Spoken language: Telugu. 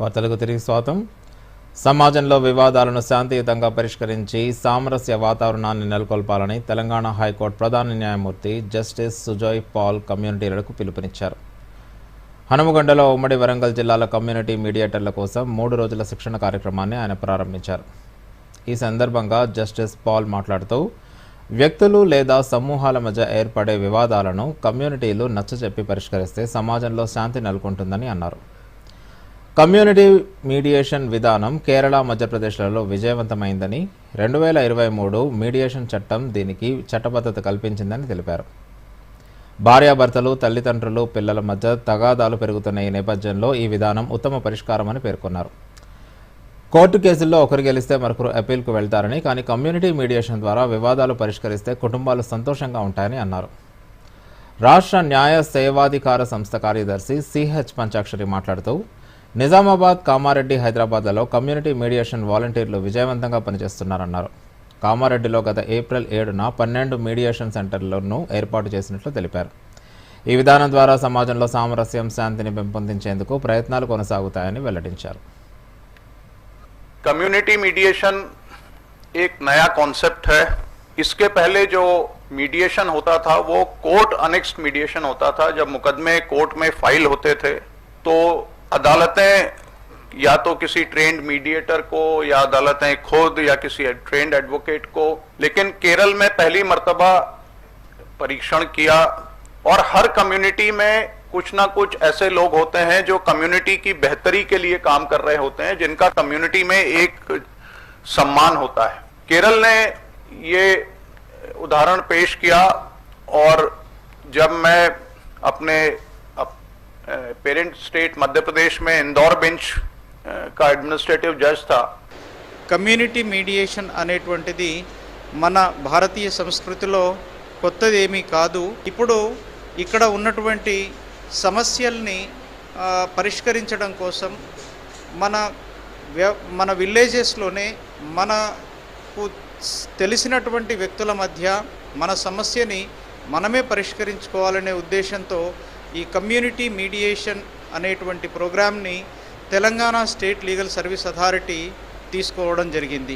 వార్తలకు తిరిగి స్వాగతం. సమాజంలో వివాదాలను శాంతియుతంగా పరిష్కరించి సామరస్య వాతావరణాన్ని నెలకొల్పాలని తెలంగాణ హైకోర్టు ప్రధాన న్యాయమూర్తి జస్టిస్ సుజోయ్ పాల్ కమ్యూనిటీలకు పిలుపునిచ్చారు. హనుమగొండలో ఉమ్మడి వరంగల్ జిల్లాల కమ్యూనిటీ మీడియేటర్ల కోసం మూడు రోజుల శిక్షణ కార్యక్రమాన్ని ఆయన ప్రారంభించారు. ఈ సందర్భంగా జస్టిస్ పాల్ మాట్లాడుతూ వ్యక్తులు లేదా సమూహాల మధ్య ఏర్పడే వివాదాలను కమ్యూనిటీలు నచ్చజెప్పి పరిష్కరిస్తే సమాజంలో శాంతి నెలకొంటుందని అన్నారు. కమ్యూనిటీ మీడియేషన్ విధానం కేరళ మధ్యప్రదేశ్లలో విజయవంతమైందని రెండు వేల ఇరవై మూడు మీడియేషన్ చట్టం దీనికి చట్టబద్ధత కల్పించిందని తెలిపారు. భార్యాభర్తలు తల్లిదండ్రులు పిల్లల మధ్య తగాదాలు పెరుగుతున్న ఈ నేపథ్యంలో ఈ విధానం ఉత్తమ పరిష్కారమని పేర్కొన్నారు. కోర్టు కేసుల్లో ఒకరు గెలిస్తే మరొకరు అప్పీల్కు వెళ్తారని కానీ కమ్యూనిటీ మీడియేషన్ ద్వారా వివాదాలు పరిష్కరిస్తే కుటుంబాలు సంతోషంగా ఉంటాయని అన్నారు. రాష్ట్ర న్యాయ సేవాధికార సంస్థ కార్యదర్శి సిహెచ్ పంచాక్షరి మాట్లాడుతూ నిజామాబాద్ కామారెడ్డి హైదరాబాద్లలో కమ్యూనిటీ మీడియేషన్ వాలంటీర్లు విజయవంతంగా పనిచేస్తున్నారన్నారు కామారెడ్డిలో గత ఏప్రిల్ ఏడున పన్నెండు మీడియేషన్ సెంటర్లను ఏర్పాటు చేసినట్లు తెలిపారు ఈ విధానం ద్వారా సమాజంలో సామరస్యం శాంతిని పెంపొందించేందుకు ప్రయత్నాలు కొనసాగుతాయని వెల్లడించారు कम्युनिटी मीडिएशन एक नया कॉन्सेप्ट है इसके पहले जो मीडिएशन होता था वो कोर्ट अनेक्स्ट मीडिएशन होता था जब मुकदमे कोर्ट में फाइल होते थे तो अदालतें या तो किसी ट्रेंड मीडिएटर को या अदालतें खुद या किसी ट्रेंड एडवोकेट को। लेकिन केरल में पहली मर्तबा परीक्षण किया और हर कम्युनिटी में कुछ ना कुछ ऐसे लोग होते हैं जो कम्युनिटी की बेहतरी के लिए काम कर रहे होते हैं, जिनका कम्युनिटी में एक सम्मान होता है। केरल ने ये उदाहरण पेश किया और जब मैं अपने पेरेंट स्टेट मध्य प्रदेश में इंदौर बेंच अ, का एडमिनिस्ट्रेटिव जज था కమ్యూనిటీ మీడియేషన్ అనేటువంటిది మన భారతీయ సంస్కృతిలో కొత్తది ఏమీ కాదు ఇప్పుడు ఇక్కడ ఉన్నటువంటి సమస్యల్ని ఆ, పరిష్కరించడం కోసం మన వ్య మన విలేజెస్లోనే మనకు స్- తెలిసినటువంటి వ్యక్తుల మధ్య మన సమస్యని మనమే పరిష్కరించుకోవాలనే ఉద్దేశంతో ఈ కమ్యూనిటీ మీడియేషన్ అనేటువంటి ప్రోగ్రామ్ని Telangana state legal service authority తీసుకోవడం జరిగింది.